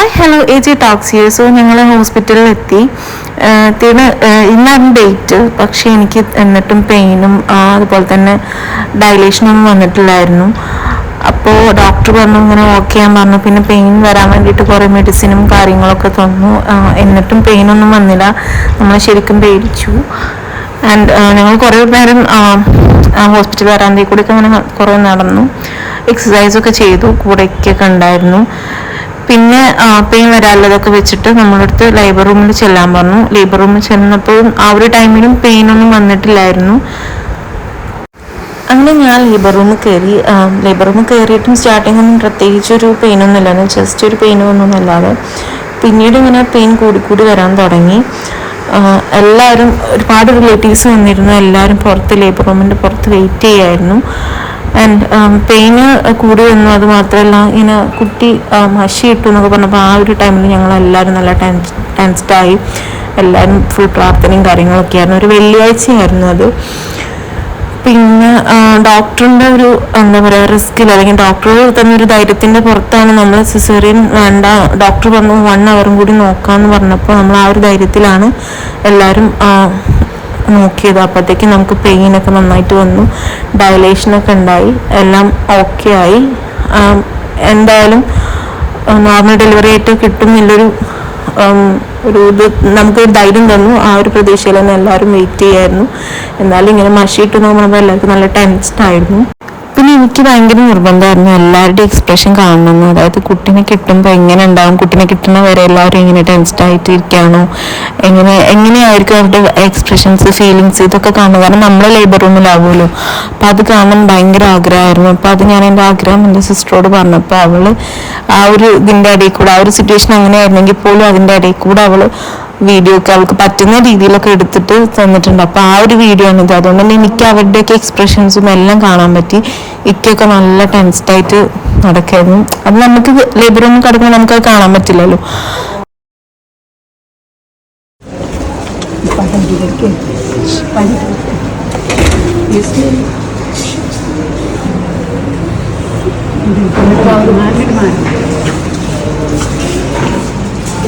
Hi hello A G talksy so ഞങ്ങൾ ഹോസ്പിറ്റലിൽ എത്തി തീർന്ന് ഇന്നാണ് ഡേറ്റ് പക്ഷേ എനിക്ക് എന്നിട്ടും പെയിനും അതുപോലെ തന്നെ ഡയലേഷനൊന്നും വന്നിട്ടില്ലായിരുന്നു. അപ്പോൾ ഡോക്ടർ പറഞ്ഞു ഇങ്ങനെ ഓക്കെ ചെയ്യാൻ പറഞ്ഞു. പിന്നെ പെയിൻ വരാൻ വേണ്ടിയിട്ട് കുറേ മെഡിസിനും കാര്യങ്ങളൊക്കെ തന്നു. എന്നിട്ടും പെയിനൊന്നും വന്നില്ല. നമ്മൾ ശരിക്കും പേടിച്ചു. ആൻഡ് ഞങ്ങൾ കുറേ നേരം ഹോസ്പിറ്റൽ വരാൻ കൂടെയൊക്കെ അങ്ങനെ കുറേ നടന്നു. എക്സസൈസൊക്കെ ചെയ്തു. കൂടെയൊക്കെ ഉണ്ടായിരുന്നു പിന്നെ പെയിൻ വരാനുള്ളതൊക്കെ വെച്ചിട്ട് നമ്മളടുത്ത് ലേബർ റൂമിൽ ചെല്ലാൻ പറഞ്ഞു. ലേബർ റൂമിൽ ചെന്നപ്പോൾ ആ ഒരു ടൈമിലും പെയിൻ ഒന്നും വന്നിട്ടില്ലായിരുന്നു. അങ്ങനെ ഞാൻ ലേബർ റൂമിൽ കയറി ലേബർ റൂമിൽ കയറിയിട്ടും സ്റ്റാർട്ടിംഗ് ഒന്നും പ്രത്യേകിച്ച് ഒരു പെയിനൊന്നും ഇല്ലായിരുന്നു. ജസ്റ്റ് ഒരു പെയിൻ ഒന്നും അല്ലാതെ. പിന്നീട് ഇങ്ങനെ പെയിൻ കൂടിക്കൂടി കൂടി വരാൻ തുടങ്ങി. എല്ലാവരും ഒരുപാട് റിലേറ്റീവ്സ് വന്നിരുന്നു. എല്ലാവരും പുറത്ത് ലേബർ റൂമിന്റെ പുറത്ത് വെയിറ്റ് ചെയ്യായിരുന്നു. ആൻഡ് പെയിന് കൂടി വന്നു. അത് മാത്രമല്ല ഇങ്ങനെ കുട്ടി മഷി ഇട്ടു എന്നൊക്കെ പറഞ്ഞപ്പോൾ ആ ഒരു ടൈമിൽ ഞങ്ങൾ എല്ലാവരും നല്ല ടെൻസ് ടെൻസ്ഡായി എല്ലാവരും ഫുൾ പ്രാർത്ഥനയും കാര്യങ്ങളൊക്കെ ആയിരുന്നു. ഒരു വെള്ളിയാഴ്ചയായിരുന്നു അത്. പിന്നെ ഡോക്ടറിന്റെ ഒരു എന്താ പറയുക റിസ്കിൽ അല്ലെങ്കിൽ ഡോക്ടർ തന്നെ ഒരു ധൈര്യത്തിന്റെ പുറത്താണ് നമ്മൾ സിസേറിയൻ വേണ്ട. ഡോക്ടർ പറഞ്ഞു വൺ അവറും കൂടി നോക്കാമെന്ന് പറഞ്ഞപ്പോൾ നമ്മൾ ആ ഒരു ധൈര്യത്തിലാണ് എല്ലാവരും നോക്കിയത് അപ്പോഴത്തേക്ക് നമുക്ക് പെയിൻ ഒക്കെ നന്നായിട്ട് വന്നു. ഡയലേഷൻ ഒക്കെ ഉണ്ടായി. എല്ലാം ഓക്കെ ആയി. എന്തായാലും നോർമൽ ഡെലിവറി ആയിട്ട് കിട്ടുന്നില്ലൊരു ഒരു ഇത് നമുക്ക് ധൈര്യം തന്നു. ആ ഒരു പ്രതീക്ഷയിൽ തന്നെ എല്ലാവരും വെയിറ്റ് ചെയ്യായിരുന്നു. എന്നാലും ഇങ്ങനെ മഷിയിട്ട് നോക്കുമ്പോൾ എല്ലാവർക്കും നല്ല ടെൻസ്ഡ് ആയിരുന്നു. എനിക്ക് ഭയങ്കര നിർബന്ധമായിരുന്നു എല്ലാവരുടെയും എക്സ്പ്രഷൻ കാണണമെന്ന്. അതായത് കുട്ടീനെ കിട്ടുമ്പോൾ എങ്ങനെ ഉണ്ടാവും? കുട്ടീനെ കിട്ടുന്ന വരെ എല്ലാവരും ഇങ്ങനെ ടെൻസ്ഡ് ആയിട്ട് ഇരിക്കുകയാണോ എങ്ങനെ എങ്ങനെയായിരിക്കും അവരുടെ എക്സ്പ്രഷൻസ് ഫീലിങ്സ് ഇതൊക്കെ കാണുക കാരണം നമ്മളെ ലേബർ റൂമിലാവുമല്ലോ അപ്പം അത് കാണാൻ ഭയങ്കര ആഗ്രഹമായിരുന്നു. അപ്പം അത് ഞാൻ എന്റെ ആഗ്രഹം എന്റെ സിസ്റ്ററോട് പറഞ്ഞപ്പോൾ അവൾ ആ ഒരു ഇതിന്റെ ഇടയിൽ കൂടെ ആ ഒരു സിറ്റുവേഷൻ അങ്ങനെയായിരുന്നെങ്കിൽ പോലും അതിന്റെ ഇടയിൽ കൂടെ അവൾ വീഡിയോ ഒക്കെ അവൾക്ക് പറ്റുന്ന രീതിയിലൊക്കെ എടുത്തിട്ട് തന്നിട്ടുണ്ട്. അപ്പോൾ ആ ഒരു വീഡിയോ ആണ് ഇത്. അതുകൊണ്ട് തന്നെ എനിക്ക് അവരുടെയൊക്കെ എക്സ്പ്രഷൻസും എല്ലാം കാണാൻ പറ്റി. ഇക്കൊക്കെ നല്ല ടെൻസ്ഡായിട്ട് നടക്കായിരുന്നു. അത് നമുക്ക് ലേബർ കിടക്കുമ്പോൾ നമുക്ക് അത് കാണാൻ പറ്റില്ലല്ലോ.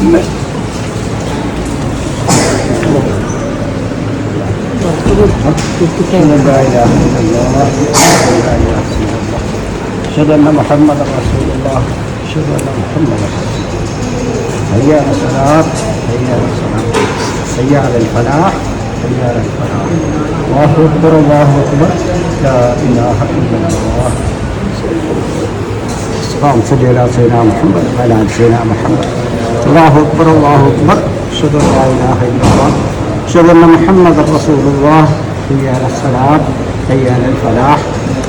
Thank you. لا اله الا الله أشهد أن محمدا رسول الله. أشهد أن محمدا رسول الله. هيا على الصلاة. هيا على الصلاة. هيا على الفلاح. هيا على الفلاح. الله أكبر الله أكبر. لا إله إلا الله. اللهم صل على سيدنا محمد وعلى آل سيدنا محمد. الله أكبر الله أكبر. أشهد أن لا إله إلا الله. أشهد أن محمدا رسول الله. هي على الصلاة هي على الفلاح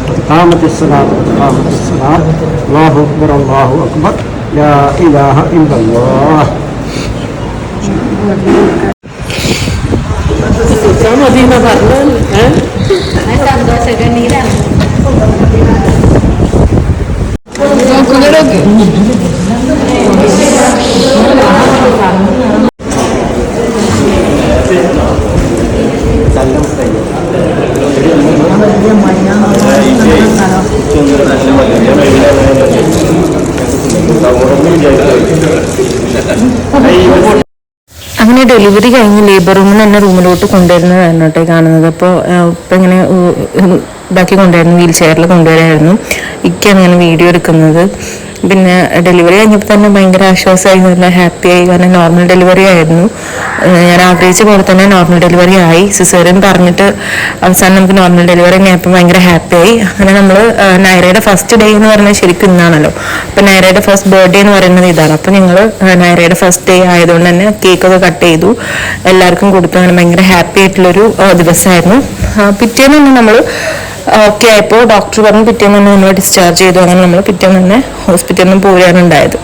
قد قامت الصلاة قد قامت الصلاة. الله أكبر الله أكبر. لا إله إلا الله. ഡെലിവറി കഴിഞ്ഞ് ലേബർ റൂമിൽ തന്നെ റൂമിലോട്ട് കൊണ്ടുവരുന്നതായിരുന്നു കേട്ടോ കാണുന്നത്. അപ്പോൾ ഇപ്പം ഇങ്ങനെ ഇതാക്കി കൊണ്ടുവരുന്നു വീൽ ചെയറിൽ കൊണ്ടുവരായിരുന്നു. ഇക്കാണ് ഞാൻ വീഡിയോ എടുക്കുന്നത്. പിന്നെ ഡെലിവറി കഴിഞ്ഞപ്പോൾ തന്നെ ഭയങ്കര ആശ്വാസമായി നല്ല ഹാപ്പി ആയി. കാരണം നോർമൽ ഡെലിവറി ആയിരുന്നു. ഞാൻ ആഗ്രഹിച്ച പോലെ തന്നെ നോർമൽ ഡെലിവറി ആയി. സിസേറിയൻ പറഞ്ഞിട്ട് അവസാനം നമുക്ക് നോർമൽ ഡെലിവറി ആയപ്പോൾ ഭയങ്കര ഹാപ്പി ആയി. അങ്ങനെ നമ്മൾ നൈറയുടെ ഫസ്റ്റ് ഡേ എന്ന് പറഞ്ഞാൽ ശരിക്കും ഇന്നാണല്ലോ. അപ്പം നൈറയുടെ ഫസ്റ്റ് ബർത്ത്ഡേ എന്ന് പറയുന്നത് ഇതാണ്. അപ്പം ഞങ്ങൾ നൈറയുടെ ഫസ്റ്റ് ഡേ ആയതുകൊണ്ട് തന്നെ കേക്കൊക്കെ കട്ട് ചെയ്തു. എല്ലാവർക്കും കൊടുത്തു. അങ്ങനെ ഭയങ്കര ഹാപ്പി ആയിട്ടുള്ളൊരു ദിവസമായിരുന്നു. പിറ്റേന്ന് തന്നെ നമ്മൾ ഓക്കെ ആയപ്പോൾ ഡോക്ടർ പറഞ്ഞു പിറ്റേന്ന് തന്നെ നമ്മൾ ഡിസ്ചാർജ് ചെയ്തു. അങ്ങനെ നമ്മൾ പിറ്റേന്ന് തന്നെ ഹോസ്പിറ്റലിൽ നിന്ന് പോരാനുണ്ടായത്.